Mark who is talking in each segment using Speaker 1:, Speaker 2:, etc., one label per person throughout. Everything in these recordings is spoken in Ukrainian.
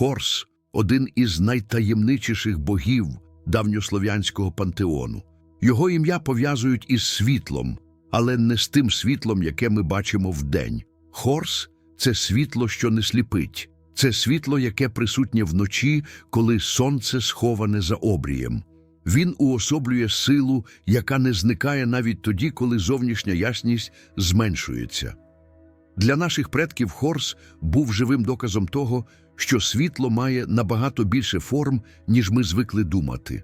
Speaker 1: Хорс один із найтаємничіших богів давньослов'янського пантеону. Його ім'я пов'язують із світлом, але не з тим світлом, яке ми бачимо вдень. Хорс це світло, що не сліпить, це світло, яке присутнє вночі, коли сонце сховане за обрієм. Він уособлює силу, яка не зникає навіть тоді, коли зовнішня ясність зменшується. Для наших предків Хорс був живим доказом того, що світло має набагато більше форм, ніж ми звикли думати.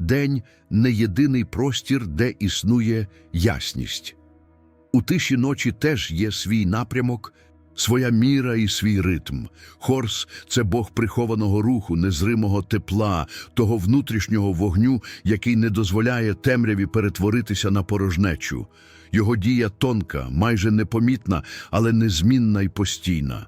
Speaker 1: День не єдиний простір, де існує ясність. У тиші ночі теж є свій напрямок, своя міра і свій ритм. Хорс це Бог прихованого руху, незримого тепла, того внутрішнього вогню, який не дозволяє темряві перетворитися на порожнечу. Його дія тонка, майже непомітна, але незмінна і постійна.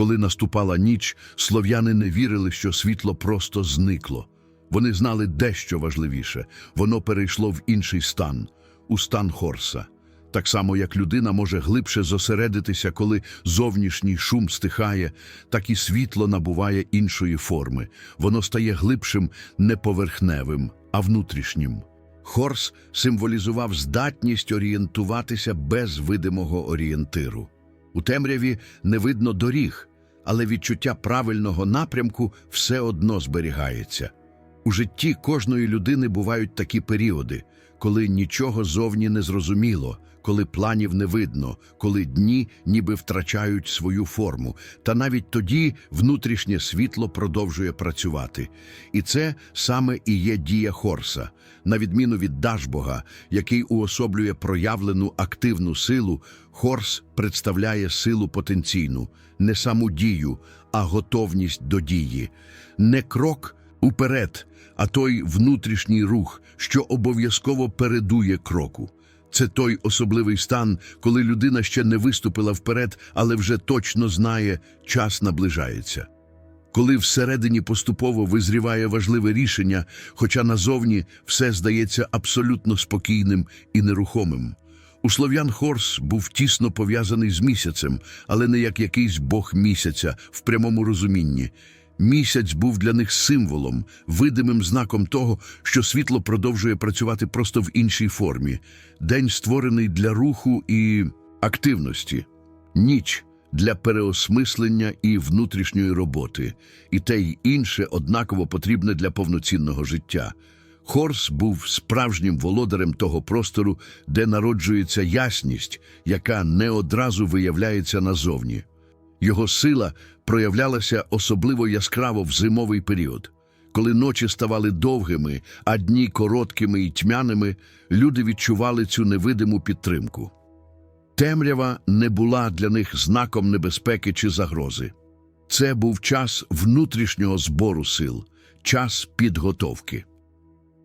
Speaker 1: Коли наступала ніч, слов'яни не вірили, що світло просто зникло. Вони знали дещо важливіше воно перейшло в інший стан, у стан Хорса. Так само, як людина може глибше зосередитися, коли зовнішній шум стихає, так і світло набуває іншої форми. Воно стає глибшим, не поверхневим, а внутрішнім. Хорс символізував здатність орієнтуватися без видимого орієнтиру. У темряві не видно доріг, але відчуття правильного напрямку все одно зберігається. У житті кожної людини бувають такі періоди, коли нічого зовні не зрозуміло, коли планів не видно, коли дні ніби втрачають свою форму. Та навіть тоді внутрішнє світло продовжує працювати. І це саме і є дія Хорса. На відміну від Дашбога, який уособлює проявлену активну силу, Хорс представляє силу потенційну, не саму дію, а готовність до дії. Не крок уперед, а той внутрішній рух, що обов'язково передує кроку. Це той особливий стан, коли людина ще не виступила вперед, але вже точно знає, час наближається. Коли всередині поступово визріває важливе рішення, хоча назовні все здається абсолютно спокійним і нерухомим. У слов'ян Хорс був тісно пов'язаний з місяцем, але не як якийсь бог місяця в прямому розумінні. Місяць був для них символом, видимим знаком того, що світло продовжує працювати просто в іншій формі. День створений для руху і активності, ніч для переосмислення і внутрішньої роботи, і те й інше однаково потрібне для повноцінного життя. Хорс був справжнім володарем того простору, де народжується ясність, яка не одразу виявляється назовні. Його сила проявлялася особливо яскраво в зимовий період. Коли ночі ставали довгими, а дні короткими і тьмяними, люди відчували цю невидиму підтримку. Темрява не була для них знаком небезпеки чи загрози. Це був час внутрішнього збору сил, час підготовки.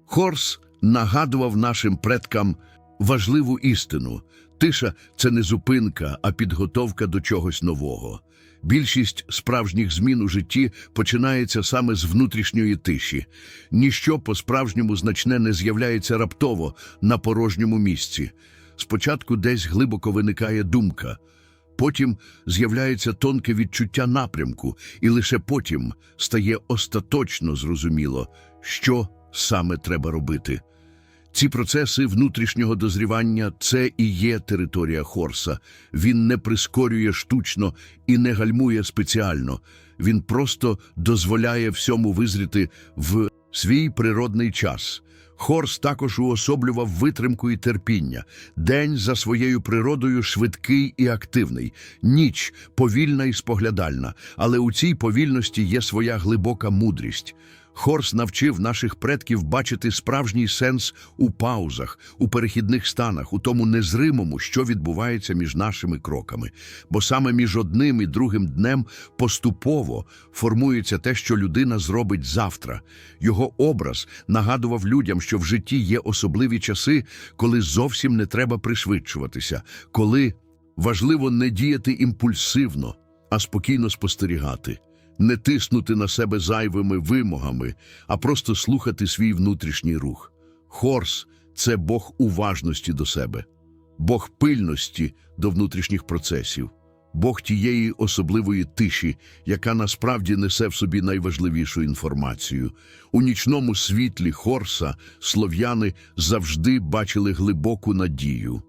Speaker 1: Хорс нагадував нашим предкам важливу істину. Тиша це не зупинка, а підготовка до чогось нового. Більшість справжніх змін у житті починається саме з внутрішньої тиші. Ніщо по-справжньому значне не з'являється раптово на порожньому місці. Спочатку десь глибоко виникає думка, потім з'являється тонке відчуття напрямку, і лише потім стає остаточно зрозуміло, що саме треба робити. Ці процеси внутрішнього дозрівання це і є територія Хорса. Він не прискорює штучно і не гальмує спеціально. Він просто дозволяє всьому визріти в свій природний час. Хорс також уособлював витримку і терпіння. День за своєю природою швидкий і активний, ніч повільна і споглядальна, але у цій повільності є своя глибока мудрість. Хорс навчив наших предків бачити справжній сенс у паузах, у перехідних станах, у тому незримому, що відбувається між нашими кроками. Бо саме між одним і другим днем поступово формується те, що людина зробить завтра. Його образ нагадував людям, що в житті є особливі часи, коли зовсім не треба пришвидшуватися, коли важливо не діяти імпульсивно, а спокійно спостерігати не тиснути на себе зайвими вимогами, а просто слухати свій внутрішній рух. Хорс це Бог уважності до себе. Бог пильності до внутрішніх процесів, Бог тієї особливої тиші, яка насправді несе в собі найважливішу інформацію. У нічному світлі Хорса слов'яни завжди бачили глибоку надію.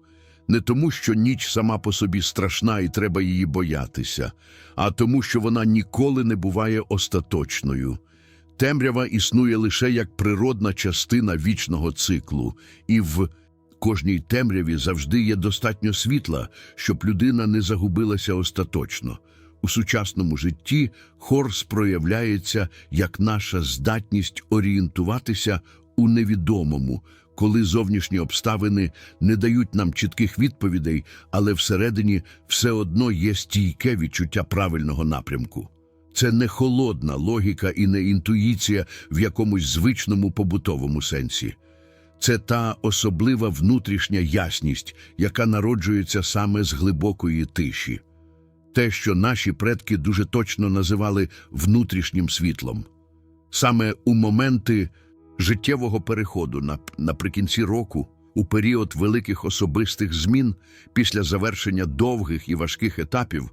Speaker 1: Не тому, що ніч сама по собі страшна і треба її боятися, а тому, що вона ніколи не буває остаточною. Темрява існує лише як природна частина вічного циклу, і в кожній темряві завжди є достатньо світла, щоб людина не загубилася остаточно. У сучасному житті Хорс проявляється як наша здатність орієнтуватися у невідомому, коли зовнішні обставини не дають нам чітких відповідей, але всередині все одно є стійке відчуття правильного напрямку. Це не холодна логіка і не інтуїція в якомусь звичному побутовому сенсі. Це та особлива внутрішня ясність, яка народжується саме з глибокої тиші. Те, що наші предки дуже точно називали внутрішнім світлом. Саме у моменти життєвого переходу наприкінці року, у період великих особистих змін, після завершення довгих і важких етапів,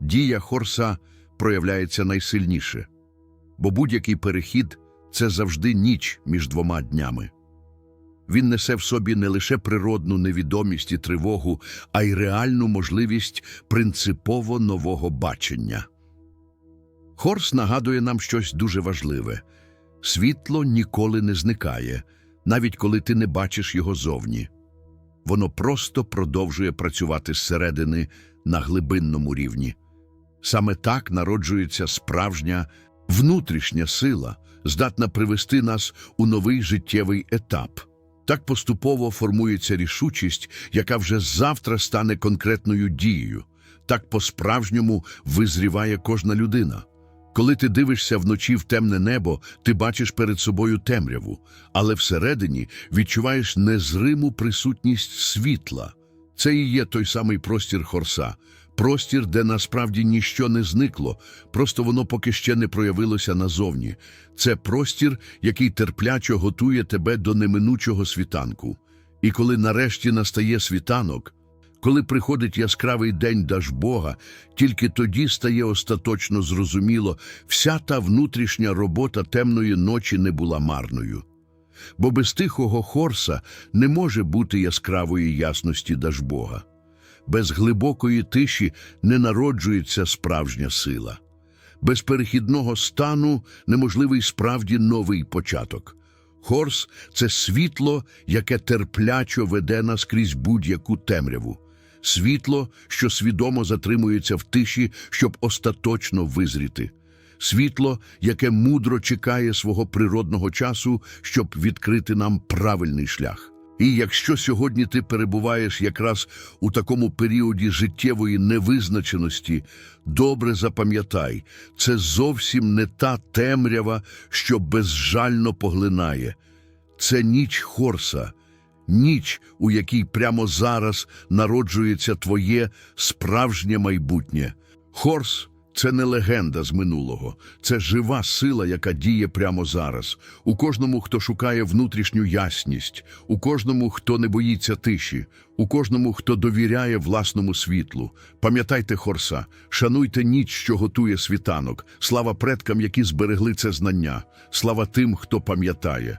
Speaker 1: дія Хорса проявляється найсильніше. Бо будь-який перехід це завжди ніч між двома днями. Він несе в собі не лише природну невідомість і тривогу, а й реальну можливість принципово нового бачення. Хорс нагадує нам щось дуже важливе. Світло ніколи не зникає, навіть коли ти не бачиш його зовні. Воно просто продовжує працювати зсередини на глибинному рівні. Саме так народжується справжня внутрішня сила, здатна привести нас у новий життєвий етап. Так поступово формується рішучість, яка вже завтра стане конкретною дією. Так по-справжньому визріває кожна людина. Коли ти дивишся вночі в темне небо, ти бачиш перед собою темряву, але всередині відчуваєш незриму присутність світла. Це і є той самий простір Хорса, простір, де насправді ніщо не зникло, просто воно поки ще не проявилося назовні. Це простір, який терплячо готує тебе до неминучого світанку. І коли нарешті настає світанок, коли приходить яскравий день Дажбога, тільки тоді стає остаточно зрозуміло, вся та внутрішня робота темної ночі не була марною. Бо без тихого хорса не може бути яскравої ясності Дажбога. Без глибокої тиші не народжується справжня сила. Без перехідного стану неможливий справді новий початок. Хорс це світло, яке терплячо веде нас крізь будь-яку темряву. Світло, що свідомо затримується в тиші, щоб остаточно визріти. Світло, яке мудро чекає свого природного часу, щоб відкрити нам правильний шлях. І якщо сьогодні ти перебуваєш якраз у такому періоді життєвої невизначеності, добре запам'ятай, це зовсім не та темрява, що безжально поглинає. Це ніч Хорса, ніч, у якій прямо зараз народжується твоє справжнє майбутнє. Хорс це не легенда з минулого, це жива сила, яка діє прямо зараз. У кожному, хто шукає внутрішню ясність, у кожному, хто не боїться тиші, у кожному, хто довіряє власному світлу. Пам'ятайте Хорса, шануйте ніч, що готує світанок. Слава предкам, які зберегли це знання. Слава тим, хто пам'ятає.